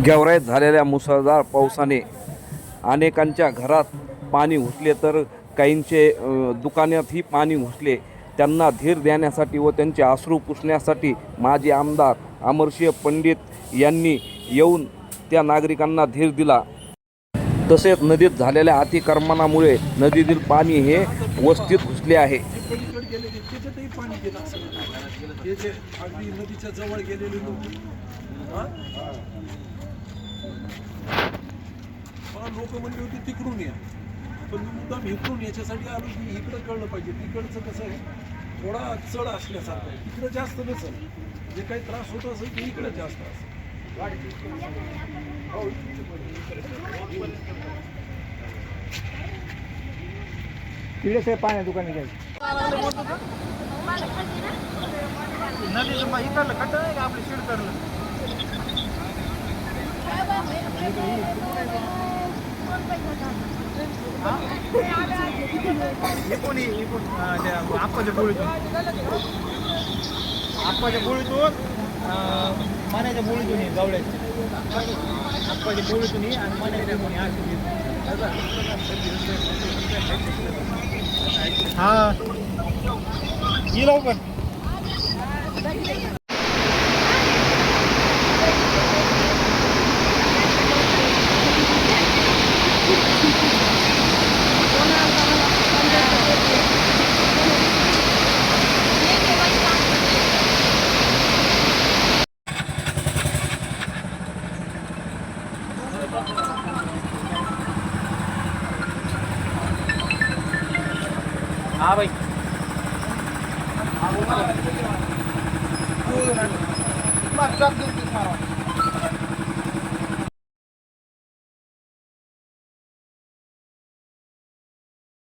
गेवराईत झालेल्या मुसळधार पावसाने अनेकांच्या घरात पाणी घुसले तर काहींचे दुकानातही पाणी घुसले त्यांना धीर देण्यासाठी व त्यांचे आश्रू पुसण्यासाठी माजी आमदार अमरसिंह पंडित यांनी येऊन त्या नागरिकांना धीर दिला. तसेच नदीत झालेल्या अतिक्रमणामुळे नदीतील पाणी हे वस्तीत घुसले आहे. त्याच्यातही पाणी गेलं नदीच्या जवळ गेलेले लोक. लोक म्हणले होते तिकडून या. पण मी मुद्दाम इकडून याच्यासाठी आलो की इकडं कळलं पाहिजे. तिकडचं कसं आहे? थोडा चढ असल्यासारखं आहे. इकडं जास्त नसेल. जे काही त्रास होत असेल ते इकडं जास्त असेल. तिकडेच आहे पाण्या दुकानी घ्यायचं नदीचं मग इकडलं खड्डं नाही का आपलं शिड करलं एकूण एकूण आप्पाच्या बोळीतून. आप्पाच्या बोळीतून मान्याच्या बोळीतून ये गावड्याच्या आप्पाच्या बोळीतून ये आणि मान्याच्या હા જી લઉં પણ Thank you. बोळी हा ये लवकर हा भाई ट्रक